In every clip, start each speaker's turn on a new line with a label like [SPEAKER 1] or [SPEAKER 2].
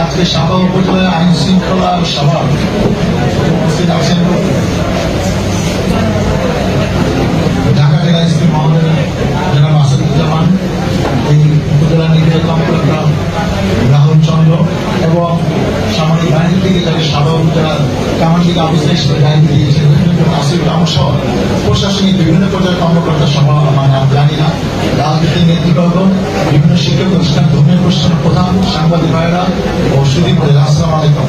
[SPEAKER 1] আজকে সাবা উপজেলার আইন শৃঙ্খলা সভা উপস্থিত আছেন ঢাকা জেলা এসপি মহোদয় জনাব আসাদুজ্জামান এই উপজেলা নির্বাহী কর্মকর্তা রাহুল চন্দ্র এবং সামরিক বাহিনী থেকে যারা সাবা উপজেলার কামান্ডিক অফিসার সহ প্রশাসনিক বিভিন্ন পর্যায়ের কর্মকর্তা সহ আমার নাম জানি না। রাজনীতির নেতৃবর্গ, বিভিন্ন শিক্ষা প্রতিষ্ঠান, ধর্মীয় প্রতিষ্ঠান প্রধান, সাংবাদিক ভাইরা ও সুদীপ আসসালাম আলাইকুম।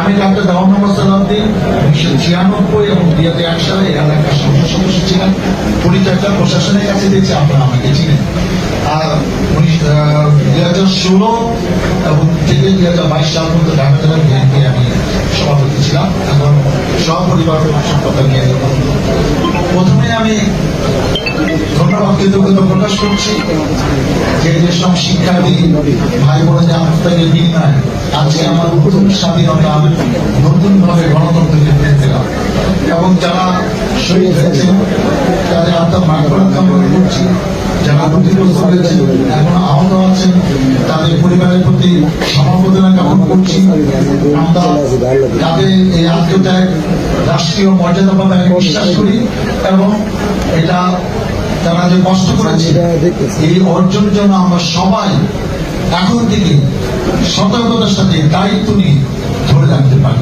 [SPEAKER 1] আমি ডাক্তার দেওয়ান মোহাম্মদ সালাউদ্দিন, উনিশশো ছিয়ানব্বই এবং দুই হাজার এক সালে এলাকার সংসদ সদস্য ছিলেন। পরিচয়টা প্রশাসনের কাছে দিয়েছে, আপনারা আমাকে চিনেন। আর উনিশ দুই হাজার ষোলো এবং থেকে দুই হাজার বাইশ সাল পর্যন্ত ঢাকা জেলার আমি সভাপতি ছিলাম এখন সহপরিবার সম্পাদক নিয়ে প্রথমে আমি ধন্যবাদ কৃতজ্ঞতা প্রকাশ করছি যে যেসব শিক্ষার্থী ভাই বোনেদের আত্মাকে বিনিময়, আজকে আমার প্রথম স্বাধীনতা নতুন ভাবে গণতন্ত্রকে ফিরে এবং যারা শহীদ হয়েছেন তাদের আত্মা মার্গরণ কামনা করছি, যারা ক্ষতিগ্রস্ত হয়েছেন এখন আহত আছেন, তাদের পরিবারের প্রতি আমরা এই আত্মত্যাগ রাষ্ট্রীয় মর্যাদা পাবে আমি বিশ্বাস করি, এবং এটা তারা যে কষ্ট করেছে, এই অর্জনের জন্য আমরা সবাই এখন থেকে সতর্কতার সাথে দায়িত্ব নিয়ে রাখতে পারি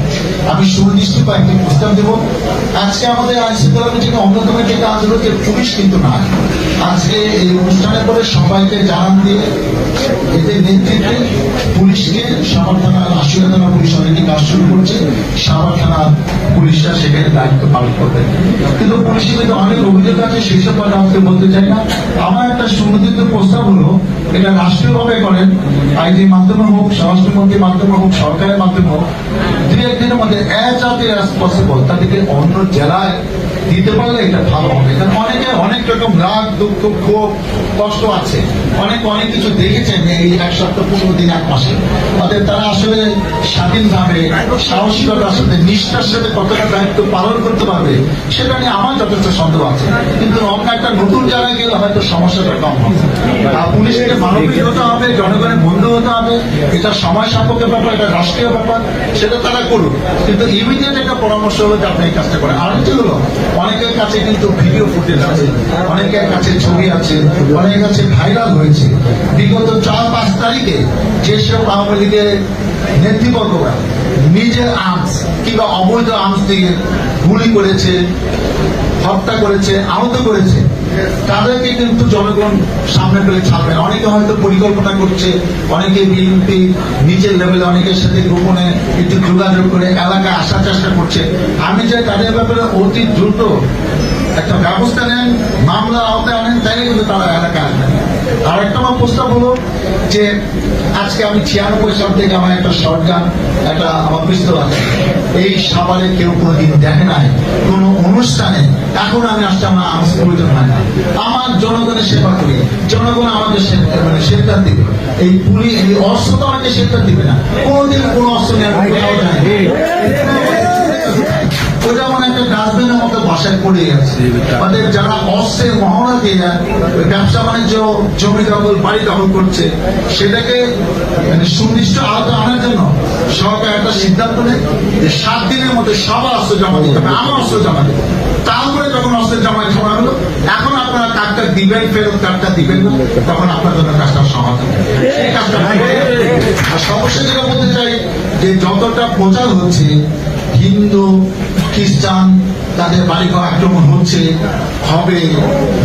[SPEAKER 1] আমি সুনিশ্চিত কয়েকটি প্রস্তাব দেব, আজকে আমাদের আইন শৃঙ্খলা অন্যতম একটি কাজ হলো যে পুলিশ কিন্তু না। আজকে এই অনুষ্ঠানের পরে সবাইকে জানান দিয়ে এদের নেতৃত্বে পুলিশকে সাভার থানার আশুরা থানা পুলিশ অনেকে কাজ শুরু করছে। সাভার থানার পুলিশরা সেখানে দায়িত্ব পালন করবে। কিন্তু পুলিশের কিন্তু অনেক অভিযোগ আছে সেসব কথা আমাকে বলতে চাই না। আমার একটা সুনির্দিষ্ট প্রস্তাব হলো, এটা রাষ্ট্রীয়ভাবে করেন আইনের মাধ্যমে হোক স্বরাষ্ট্রমন্ত্রীর মাধ্যমে হোক সরকারের মাধ্যমে হোক দু একদিনের মধ্যে অন্য জেলায় দিতে পারলে এটা ভালো হবে। কারণ অনেকে অনেক রকম রাগ, দুঃখ, ক্ষোভ, কষ্ট আছে। অনেক অনেক কিছু দেখেছেন এই এক সপ্তাহ পনেরো দিন, এক মাসে। অতএব তারা আসলে স্বাধীনভাবে, সাহসিকতার সাথে, নিষ্ঠার সাথে কতটা দায়িত্ব পালন করতে পারবে, সেটা নিয়ে আমার যথেষ্ট সন্দেহ আছে। কিন্তু অন্য একটা নতুন জায়গায় গেলে হয়তো সমস্যাটা কম হবে। আর পুলিশকে মানবিক হতে হবে জনগণের বন্ধু হতে হবে। এটা সময় সাপেক্ষ ব্যাপার, এটা রাষ্ট্রীয় ব্যাপার, সেটা তারা করুক। কিন্তু ইমিডিয়েট একটা পরামর্শ হলো যে আপনি এই কাজটা করেন। আরেকটি হলো অনেকের কাছে কিন্তু ভিডিও ফুটেজ আছে, অনেকের কাছে ছবি আছে, অনেকের কাছে ভাইরাল হয়েছে। বিগত চার, পাঁচ তারিখে যেসব আওয়ামী লীগের নেতৃবর্গরা নিজের আর্মস কিংবা অবৈধ আর্মস দিয়ে গুলি করেছে, হত্যা করেছে, আহত করেছে তাদেরকে কিন্তু জনগণ সামনে পেলে ছাড়বে। অনেকে হয়তো পরিকল্পনা করছে, অনেকে বিএনপি নিজের লেভেলে অনেকের সাথে গোপনে একটু যোগাযোগ করে এলাকায় আসার চেষ্টা করছে আমি যে তাদের ব্যাপারে অতি দ্রুত একটা ব্যবস্থা নেন, মামলার আওতায় আনেন তাই কিন্তু তারা এলাকায় আসবেন আর একটা আমার প্রস্তাব হলো যে আজকে আমি ছিয়ানব্বই সাল থেকে আমার একটা শর্ট গান একটা আমার পিস্তল আছে। এই সাবারে কেউ কোনোদিন দেখে নাই, কোন অনুষ্ঠানে। এখন আমি আসছি, আমার আমার প্রয়োজন হয় না। আমার জনগণের সেবা করি। জনগণ আমাদের মানে সেন্টার দিবে। এই পুলিশ, এই অস্ত্র তো আমাকে সেন্টার দিবে না। কোনোদিন কোনো অস্ত্র কোথাও যায় ওটা মানে একটা ডাস্টবিনের মতো বাসায় পড়ে যারা অস্ত্রের মহড়া দিয়ে ব্যবসা বাণিজ্য জমি দখল বাড়ি দখল করছে সেটাকে মানে সুনির্দিষ্ট আওতা আনার জন্য সরকার একটা সিদ্ধান্ত নেয় যে সাত দিনের মধ্যে সবার অস্ত্র জমা দিতে হবে। আমার অস্ত্র জমা দেবে তারপরে যখন অস্ত্রের জমা জমা হলো এখন আপনারা কার্ডটা দিবেন ফেরত কার্ডটা দিবেন না তখন আপনার জন্য কাজটা সমাধান সেই কাজটা আর সর্বশেষ যেটা বলতে চাই যে যতটা প্রচার হচ্ছে হিন্দু খ্রিস্টান তাদের বাড়িঘর আক্রমণ হচ্ছে, হবে,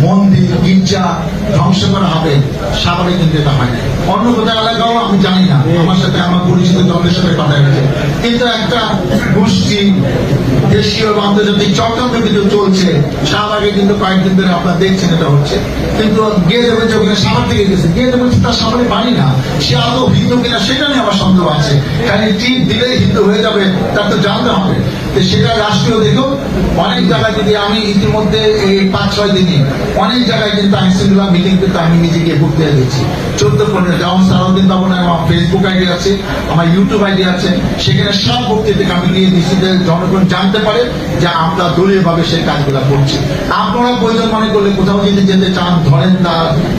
[SPEAKER 1] মন্দির, গির্জা ধ্বংস করা হবে সাভারে কিন্তু এটা হয় অন্য কোথাও এলাকাও আমি জানি না, আমার সাথে আমার পরিচিত জনদের সাথে কথা হয়েছে। কিন্তু একটা গোষ্ঠী, দেশীয় বা আন্তর্জাতিক চক্রান্ত কিন্তু চলছে। শাহবাগে কিন্তু কয়েকদিন ধরে আপনারা দেখছেন এটা হচ্ছে। কিন্তু গিয়ে দেবেন যে ওখানে সাভার থেকে গেছে। গিয়ে দেবেন তার সাভারে বাড়ি না। সে আদৌ হিন্দু কিনা সেটা নিয়ে আমার সন্দেহ আছে। কারণ টিপ দিলেই হিন্দু হয়ে যাবে, তার তো জানতে হবে। সেটা রাষ্ট্রীয় দেখুন অনেক জায়গায় যদি আমি ইতিমধ্যে এই পাঁচ, ছয় দিনে অনেক জায়গায় কিন্তু আইন শৃঙ্খলা মিটিং কিন্তু আমি নিজেকে বক্তৃতা দিচ্ছি চোদ্দ, পনেরো যেমন সারাউদ্দিন ভবনে আমার ফেসবুক আইডি আছে, আমার ইউটিউব আইডি আছে। সেখানে সব বক্তৃতাকে আমি দিয়ে দিচ্ছি যে জনগণ জানতে পারে যে আমরা দলীয় ভাবে সেই কাজগুলো করছি। আপনারা প্রয়োজন মনে করলে কোথাও যদি যেতে চান, ধরেন না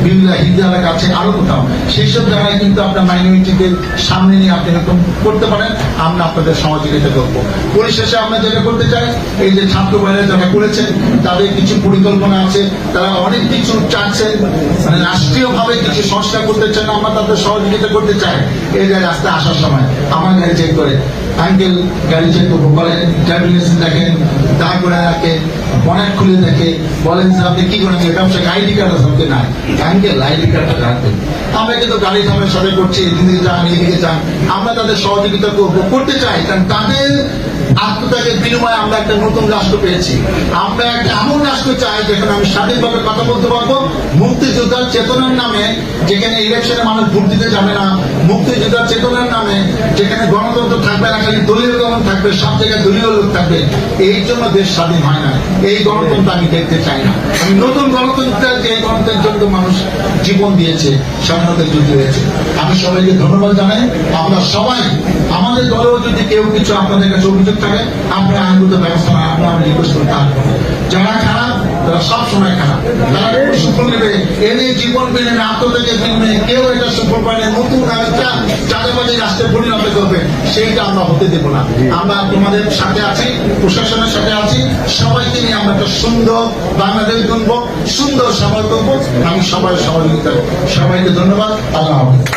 [SPEAKER 1] বিভিন্ন হিন্দার কাছে আরও কোথাও সেই সব জায়গায় কিন্তু আপনার মাইনরিটিদের সামনে নিয়ে আপনি এরকম করতে পারেন। আমরা আপনাদের সহযোগিতা করব। পরিশেষে আমরা যেটা করতে চাই, এই যে ছাত্র ভাইরা যারা করেছেন, তাদের কিছু পরিকল্পনা আছে। তারা অনেক কিছু চাচ্ছেন। মানে রাষ্ট্রীয় ভাবে কিছু সংস্কার করতে চান আমরা তাদের সহযোগিতা করতে চাই। এই যে রাস্তায় আসার সময়, আমার গাড়ি চেক করে। আঙ্কেল গাড়ি চেক করব, বলেন ড্রাইভিং লাইসেন্স দেখেন দাঁড় করে রাখে বনেট খুলে দেখে, বলেন যে আপনি কি করেন? ব্যবসা আইডি কার্ড আছে নাই। আঙ্কেল আইডি কার্ডটা রাখবেন। আমরা কিন্তু গাড়ি থামে সবাই করছি, এদিকে যান এদিকে যান। আমরা তাদের সহযোগিতা করব, করতে চাই, কারণ তাদের আত্মত্যাগের বিনিময়ে আমরা একটা নতুন রাষ্ট্র পেয়েছি। আমরা একটা এমন রাষ্ট্র চাই যেখানে আমি স্বাধীনভাবে কথা বলতে পারব। মুক্তিযোদ্ধার চেতনার নামে যেখানে ইলেকশনে মানুষ ভোট দিতে যাবে না, মুক্তিযোদ্ধার চেতনার নামে যেখানে গণতন্ত্র থাকবে না, খালি দলীয় গমন থাকবে, সব জায়গায় দলীয় লোক থাকবে এই জন্য দেশ স্বাধীন হয় না। এই গণতন্ত্র আমি দেখতে চাই না। আমি নতুন গণতন্ত্র যে গণতন্ত্রের জন্য মানুষ জীবন দিয়েছে, স্বাধীনতার যুদ্ধ হয়েছে। আমি সবাইকে ধন্যবাদ জানাই। আমরা সবাই, আমাদের দলেও যদি কেউ কিছু আপনাদের কাছে অভিযোগ থাকে আপনারা আইনগত ব্যবস্থা আমরা আমি রিকোয়েস্ট করতে পারব যারা খারাপ, তারা সব সময় খারাপ। তারা কোনো সুফল নেবে। জীবন আত্মত্যাগের বিনিময়ে কেউ এটা সুফল পায় না। নতুন আরেকটা পরিণত করবে, সেইটা আমরা হতে দেবো না। আমরা তোমাদের সাথে আছি, প্রশাসনের সাথে আছি। সবাইকে নিয়ে আমরা একটা সুন্দর বাংলাদেশ গণব, সুন্দর সমাজ করব। আমি সবাই সহযোগিতা। সবাইকে ধন্যবাদ। আল্লাহ হাফেজ।